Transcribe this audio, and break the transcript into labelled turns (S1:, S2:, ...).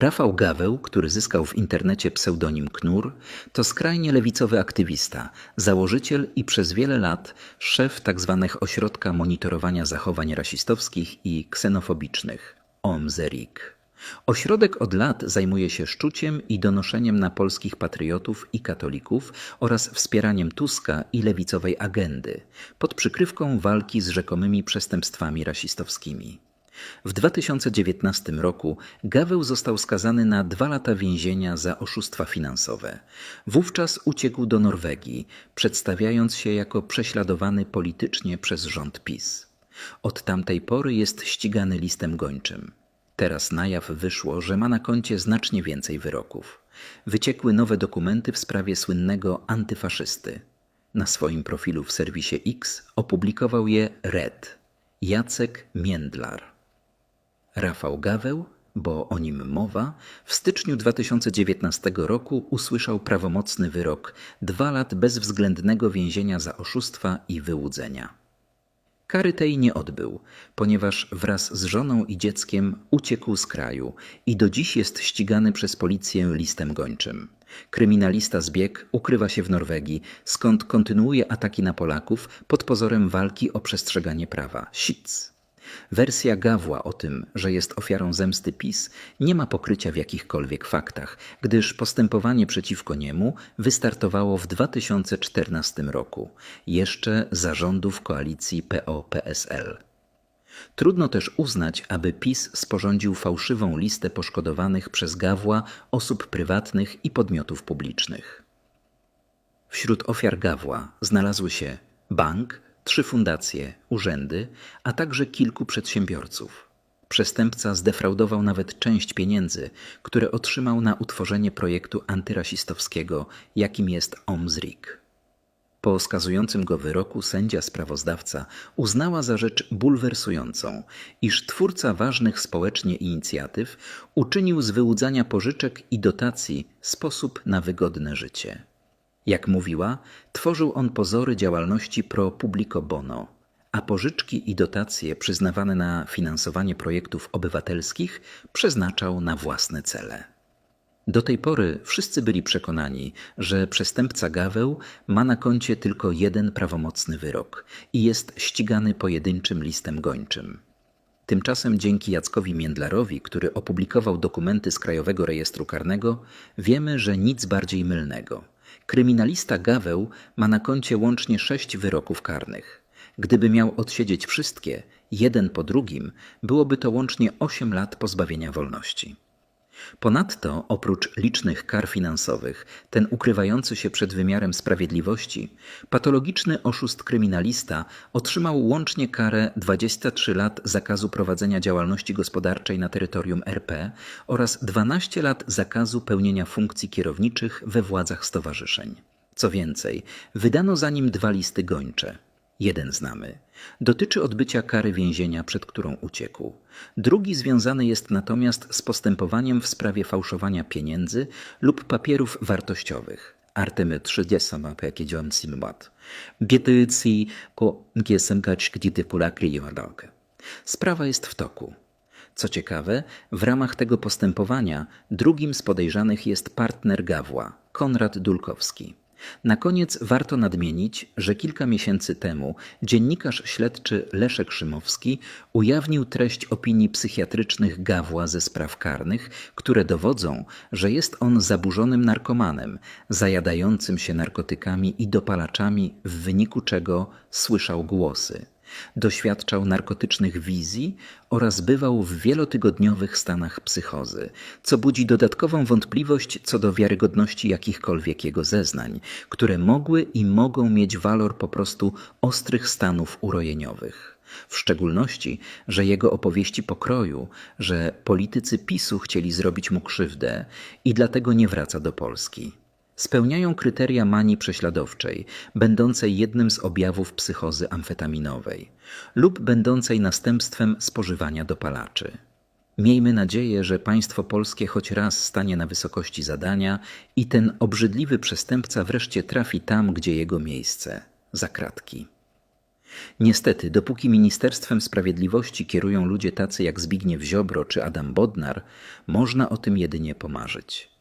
S1: Rafał Gaweł, który zyskał w internecie pseudonim Knur, to skrajnie lewicowy aktywista, założyciel i przez wiele lat szef tzw. ośrodka monitorowania zachowań rasistowskich i ksenofobicznych OMZERIK. Ośrodek od lat zajmuje się szczuciem i donoszeniem na polskich patriotów i katolików oraz wspieraniem Tuska i lewicowej agendy pod przykrywką walki z rzekomymi przestępstwami rasistowskimi. W 2019 roku Gaweł został skazany na dwa lata więzienia za oszustwa finansowe. Wówczas uciekł do Norwegii, przedstawiając się jako prześladowany politycznie przez rząd PiS. Od tamtej pory jest ścigany listem gończym. Teraz na jaw wyszło, że ma na koncie znacznie więcej wyroków. Wyciekły nowe dokumenty w sprawie słynnego antyfaszysty. Na swoim profilu w serwisie X opublikował je Red Jacek Międlar. Rafał Gaweł, bo o nim mowa, w styczniu 2019 roku usłyszał prawomocny wyrok dwa lat bezwzględnego więzienia za oszustwa i wyłudzenia. Kary tej nie odbył, ponieważ wraz z żoną i dzieckiem uciekł z kraju i do dziś jest ścigany przez policję listem gończym. Kryminalista zbieg ukrywa się w Norwegii, skąd kontynuuje ataki na Polaków pod pozorem walki o przestrzeganie prawa. Sic. Wersja Gawła o tym, że jest ofiarą zemsty PiS, nie ma pokrycia w jakichkolwiek faktach, gdyż postępowanie przeciwko niemu wystartowało w 2014 roku, jeszcze zarządów koalicji PO-PSL. Trudno też uznać, aby PiS sporządził fałszywą listę poszkodowanych przez Gawła osób prywatnych i podmiotów publicznych. Wśród ofiar Gawła znalazły się bank, trzy fundacje, urzędy, a także kilku przedsiębiorców. Przestępca zdefraudował nawet część pieniędzy, które otrzymał na utworzenie projektu antyrasistowskiego, jakim jest OMZRIK. Po skazującym go wyroku sędzia sprawozdawca uznała za rzecz bulwersującą, iż twórca ważnych społecznie inicjatyw uczynił z wyłudzania pożyczek i dotacji sposób na wygodne życie. Jak mówiła, tworzył on pozory działalności pro publico bono, a pożyczki i dotacje przyznawane na finansowanie projektów obywatelskich przeznaczał na własne cele. Do tej pory wszyscy byli przekonani, że przestępca Gaweł ma na koncie tylko jeden prawomocny wyrok i jest ścigany pojedynczym listem gończym. Tymczasem dzięki Jackowi Międlarowi, który opublikował dokumenty z Krajowego Rejestru Karnego, wiemy, że nic bardziej mylnego – Kryminalista Gaweł ma na koncie łącznie sześć wyroków karnych. Gdyby miał odsiedzieć wszystkie, jeden po drugim, byłoby to łącznie osiem lat pozbawienia wolności. Ponadto, oprócz licznych kar finansowych, ten ukrywający się przed wymiarem sprawiedliwości, patologiczny oszust kryminalista otrzymał łącznie karę 23 lat zakazu prowadzenia działalności gospodarczej na terytorium RP oraz 12 lat zakazu pełnienia funkcji kierowniczych we władzach stowarzyszeń. Co więcej, wydano za nim dwa listy gończe – Jeden znamy. Dotyczy odbycia kary więzienia, przed którą uciekł. Drugi związany jest natomiast z postępowaniem w sprawie fałszowania pieniędzy lub papierów wartościowych. Artemy 30 po jakie działam simbat. Biedycji ko giesękać gdy polakli Sprawa jest w toku. Co ciekawe, w ramach tego postępowania drugim z podejrzanych jest partner Gawła, Konrad Dulkowski. Na koniec warto nadmienić, że kilka miesięcy temu dziennikarz śledczy Leszek Szymowski ujawnił treść opinii psychiatrycznych Gawła ze spraw karnych, które dowodzą, że jest on zaburzonym narkomanem, zajadającym się narkotykami i dopalaczami, w wyniku czego słyszał głosy. Doświadczał narkotycznych wizji oraz bywał w wielotygodniowych stanach psychozy, co budzi dodatkową wątpliwość co do wiarygodności jakichkolwiek jego zeznań, które mogły i mogą mieć walor po prostu ostrych stanów urojeniowych. W szczególności, że jego opowieści pokroju, że politycy PiSu chcieli zrobić mu krzywdę i dlatego nie wraca do Polski spełniają kryteria manii prześladowczej, będącej jednym z objawów psychozy amfetaminowej lub będącej następstwem spożywania dopalaczy. Miejmy nadzieję, że państwo polskie choć raz stanie na wysokości zadania i ten obrzydliwy przestępca wreszcie trafi tam, gdzie jego miejsce za kratki. Niestety, dopóki Ministerstwem Sprawiedliwości kierują ludzie tacy jak Zbigniew Ziobro czy Adam Bodnar, można o tym jedynie pomarzyć.